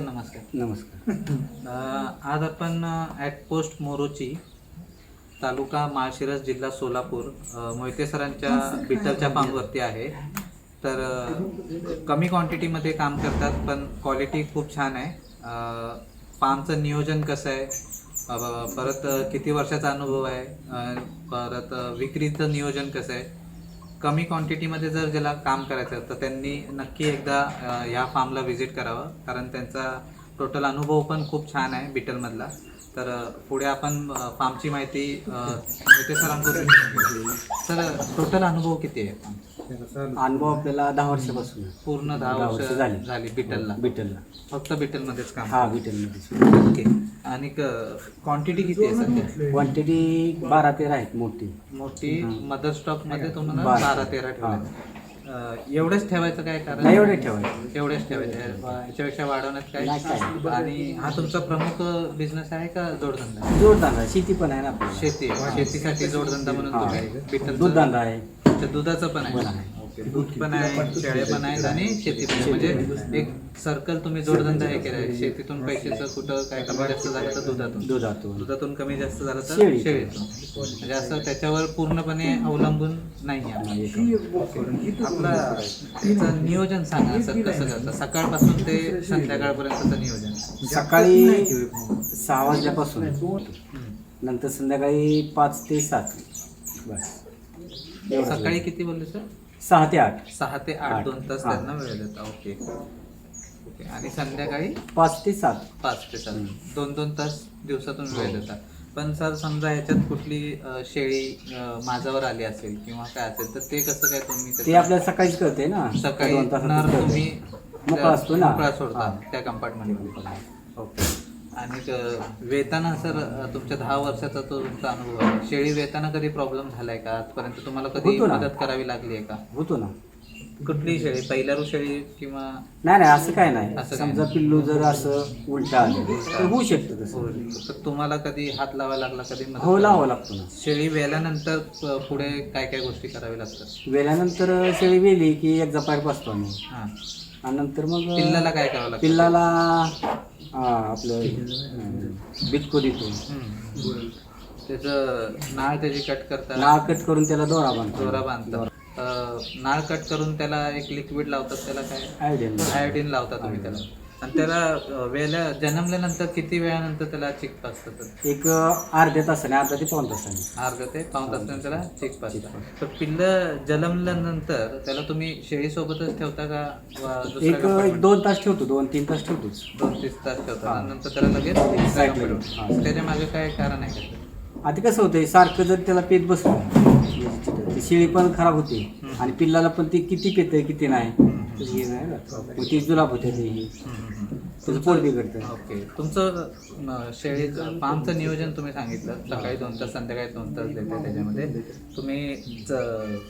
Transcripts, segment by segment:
नमस्कार. नमस्कार. अ, आज आपण ॲट पोस्ट मोरोची तालुका माळशिरस जिल्हा सोलापूर अ, मोहिते सरांच्या बिठ्ठलच्या फार्मवरती आहे. तर अ, कमी क्वांटिटीमध्ये काम करतात पण क्वालिटी खूप छान आहे. अ, फार्मचं नियोजन कसं आहे? अ, परत किती वर्षाचा अनुभव आहे? अ, परत विक्रीचं नियोजन कसं आहे? कमी क्वांटिटीमध्ये जर ज्याला काम करायचं तर त्यांनी नक्की एकदा या फार्मला व्हिजिट करावं. कारण त्यांचा टोटल अनुभव पण खूप छान आहे बिटलमधला. तर पुढे आपण फार्मची माहिती मोहिते सरांकडून सर टोटल अनुभव किती आहे अनुभव आपल्याला दहा वर्षापासून. आहे. पूर्ण दहा दहा वर्ष वर्ष झाली. झाली बिटलला. विठ्ठलला फक्त बिटलमध्येच काम हा विठ्ठलमध्ये ओके. आणि क्वांटिटी किती आहे सध्या? क्वांटिटी बारा तेरा आहेत मोठी. मोठी मदर स्टॉकमध्ये तुम्हाला बारा. बारा तेरा ठेवायचं एवढंच ठेवायचं काय कारण नाही एवढे ठेवायचे एवढेच ठेवायचे याच्यापेक्षा वाढवण्यात नाही काय काय. आणि हा तुमचा प्रमुख बिझनेस आहे का जोडधंदा जोडधंदा आहे. शेती पण आहे ना आपल्याला शेती आहे. शेतीसाठी जोडधंदा म्हणून हा. तुम्ही बिठ्ठलचं- दूधधंदा आहे अच्छा, दुधाचं पण आहे. दूध पण आहे शेळे पण आहेत आणि शेती पण आहे म्हणजे एक सर्कल तुम्ही जोडधंदा हे केलाय. शेतीतून पैशाचं कुठं काय कमी जास्त झालं तर दुधातून. दुधातून. दुधातून कमी जास्त झालं तर शेळी. शेळीतून. म्हणजे असं त्याच्यावर पूर्णपणे अवलंबून नाही आहे नाही, एक- आपला त्याचं नियोजन सांगा सर कसं करतं? सकाळपासून ते संध्याकाळपर्यंतचं नियोजन. सकाळी सहा वाजल्यापासून. हम्म. नंतर संध्याकाळी पाच ते सात. बस. सकाळी. किती बोलले सर? सहा ते आठ सहा ते आठ आठ. दोन तास हा. त्यांना वेळ देता ओके ओके आणि संध्याकाळी पाच ते सात पाच ते सात. दोन दोन तास दिवसातून वेळ हो. देता पण सर समजा ह्याच्यात कुठली अं, शेळी अं, माझ्यावर आली असेल किंवा काय असेल तर ते कसं काय तुम्ही ते त्याचं- आपल्याला सकाळीच कळते ना सकाळी दोन नर. तुम्ही मोकळा असतो ना. मोकळा सोडता हा. त्या कंपार्टमेंटमध्ये ओके आणि वेताना सर तुमच्या दहा वर्षाचा तो तुमचा अनुभव आहे. शेळी वेताना कधी प्रॉब्लेम झालाय का? आजपर्यंत तुम्हाला कधी होतो ना. मदत करावी लागली आहे का? होतो ना. कुठली शेळी? पहिल्यारू शेळी किंवा नाही नाही असं काय नाही. असं काय समजा. पिल्लू जर असं उलटा आलं तर होऊ शकतं तसं. तर तुम्हाला कधी हात लावायला लागला कधी मदत हो? लावावं लागतो ना. शेळी वेल्यानंतर प- पुढे काय काय गोष्टी करावी लागतात? वेल्यानंतर शेळी वेली की एक जपायर बसतो आम्ही. हा. आणि नंतर मग पिल्लाला काय करावं लागतं? पिल्लाला हा, आपलं अं, बिटको देतो हम्म. त्याचं नाळ त्याची कट करता नाळ कट करून त्याला दोरा बांधतो. दोरा बांधतात नाळ कट करून त्याला एक लिक्विड लावतात त्याला काय? आयडिया नाही. आयोडीन लावता तुम्ही त्याला. आणि त्याला वेल्या जन्मल्यानंतर किती वेळानंतर त्याला चिक पाचतात एक अर्ध्या तासाने अर्धा ते पाऊन तासाने. अर्ध ते पाऊन तासाने त्याला चिक पाचतात तर पिल्लं जन्मल्यानंतर त्याला तुम्ही शेळीसोबतच ठेवता का? वा दुसऱ्या एक? दोन तास ठेवतो दोन तीन तास ठेवतोच. दोन तीस तास ठेवता. हा. नंतर त्याला लगेच दुसऱ्या compartment. हा. त्याच्यामागे काय कारण आहे का आता कसं होतंय सारखं जर त्याला पेत बसलं ती शेळी पण खराब होते. आणि पिल्लाला पण ती किती पेतंय किती नाही. हे नाही राहत. मग ती जुलाब होते ते. हे. त्याचं पोट बिघडतं. ओके तुमचं अं, शेळीचं फार्मचं नियोजन तुम्ही सांगितलं. सकाळी दोन तास संध्याकाळी दोन तास देते त्याच्यामध्ये. तुम्ही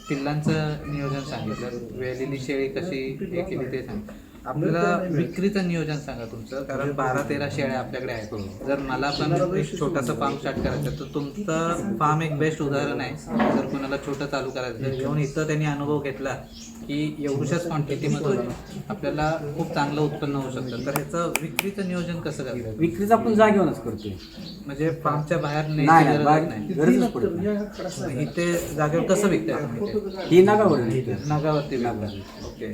पिल्लांचं नियोजन सांगितलं. वेलेली शेळी कशी हे केली ते सांगितलं. आपल्याला विक्रीचं नियोजन सांगा तुमचं कारण बारा तेरा शेळ्या आपल्याकडे आहेत. जर मला पण एक छोटासा फार्म स्टार्ट करायचं तर तुमचं फार्म एक बेस्ट उदाहरण आहे. जर कोणाला छोटं चालू करायचं तर येऊन इथं त्यांनी अनुभव घेतला की एवढ्याच क्वांटिटीमधून आपल्याला खूप चांगलं उत्पन्न होऊ शकतं. तर ह्याचं विक्रीचं नियोजन कसं करतात विक्रीच आपण जागेवरच करतोय. म्हणजे फार्मच्या बाहेर नाही इथे जागेवर कसं विकताय तुम्ही ते? ही नगावर नाही. नगावरती ओके.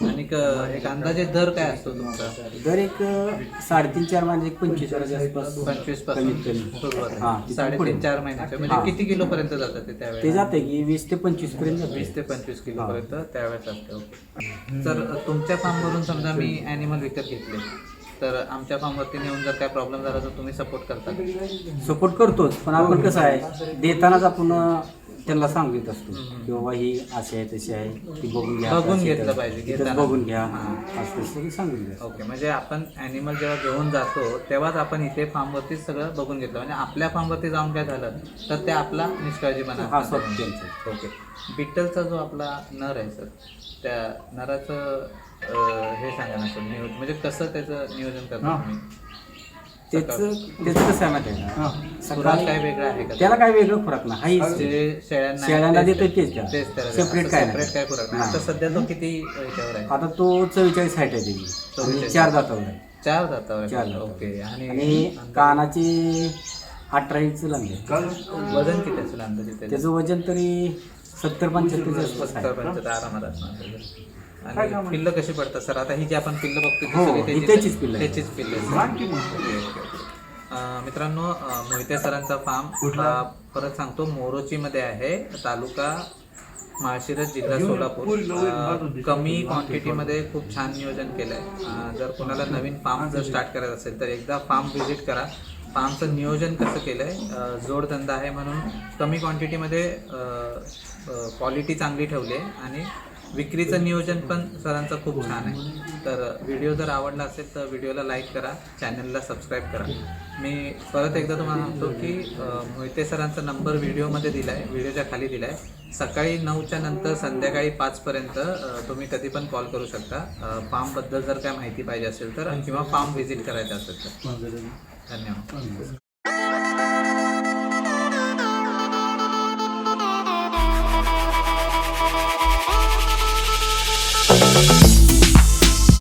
आणि क- एक अंदाजे दर काय असतो तुमचा? दर एक अं, साडेतीन चार महिने एक पंचवीस हजाराच्या आसपास पंचवीस कमीत पासून कमी. सुरुवात. हा, आहे. तिथून साडेतीन पुढे. चार महिन्याचे हा. म्हणजे किती किलो पर्यंत जातात ते ते त्यावेळेस जाते की वीस ते पंचवीसपर्यंत. वीस ते पंचवीस किलो पर्यंत त्यावेळेस असते ओके. तर तुमच्या फार्मवरून समजा मी ॲनिमल विकत घेतले. तर आमच्या फार्मवरती नेऊन जर काय प्रॉब्लेम झाला तर तुम्ही सपोर्ट करता सपोर्ट करतोच पण आपण कसं आहे देतानाच आपण अं, त्यांना सांगित असतो. की बाबा ही अशी आहे तशी आहे ती बघून घ्या बघून घेतलं. पाहिजे. बघून घ्या हा. असं तसं सांगून घ्या ओके म्हणजे आपण ॲनिमल जेव्हा घेऊन जातो तेव्हाच आपण इथे फार्मवरतीच सगळं बघून घेतलं म्हणजे आपल्या फार्मवरती जाऊन काय झालं तर ते आपला निष्काळजीपणा हा, असतो. स्वतः त्यांचं. ओके बिट्टलचा जो आपला नर आहे सर त्या नराचं अं, हे सांगा ना सर नियोजन म्हणजे कसं त्याचं नियोजन करता हा. तुम्ही त्याचं त्याचं कसं आहे माहिती आहे का खुराक सकाळी काय वेगळं आहे का? त्याला काय वेगळं खुराक ना हाही जे शेळ्यांना शेळ्यांना तेच- देतोय तेच Separate काय नाही. सेपरेट काय खुराक नाही. नाही. आता सध्या तो किती याच्यावर आहे? आता तो चव्वेचाळीस साठ आहे त्याची. आणि. चार दातावर आहे. चार दातावर चार. ओके. आणि आणि कानाची अठरा इंच लांबी आहे. वजन किती असेल अंदाजे त्याचं? त्याचं वजन तरी सत्तर पंच्याहत्तरच्या आसपास सत्तर आहे. पंच्याहत्तर आरामात असणार आणि पिल्लं कशी पडतात? सर आता ही जी आपण पिल्लं बघतो ती हो, सगळी ही त्याचीच त्याचीच? पिल्लं आहेत. त्याचीच पिल्लं मित्रांनो मोहिते सरांचा फार्म अं, परत सांगतो मोरोची मध्ये आहे तालुका माळशिरस जिल्हा सोलापूर. कमी क्वांटिटीमध्ये खूप छान नियोजन केलंय. जर कोणाला नवीन फार्म जर स्टार्ट करायचं असेल तर एकदा फार्म व्हिजिट करा. फार्मचं नियोजन कसं केलंय? अं, जोडधंदा आहे म्हणून कमी क्वांटिटीमध्ये क्वालिटी चांगली ठेवली आहे आणि विक्रीचं नियोजन पण सरांचं खूप छान आहे. तर व्हिडिओ जर आवडला असेल तर व्हिडिओला लाईक करा चॅनलला सबस्क्राईब करा. मी परत एकदा तुम्हाला सांगतो की मोहिते सरांचा नंबर व्हिडिओमध्ये दिला आहे व्हिडिओच्या खाली दिला आहे सकाळी नऊच्या नंतर संध्याकाळी पाचपर्यंत तुम्ही कधी पण कॉल करू शकता. फार्मबद्दल जर काय माहिती पाहिजे असेल तर किंवा फार्म व्हिजिट करायचं असेल तर. धन्यवाद.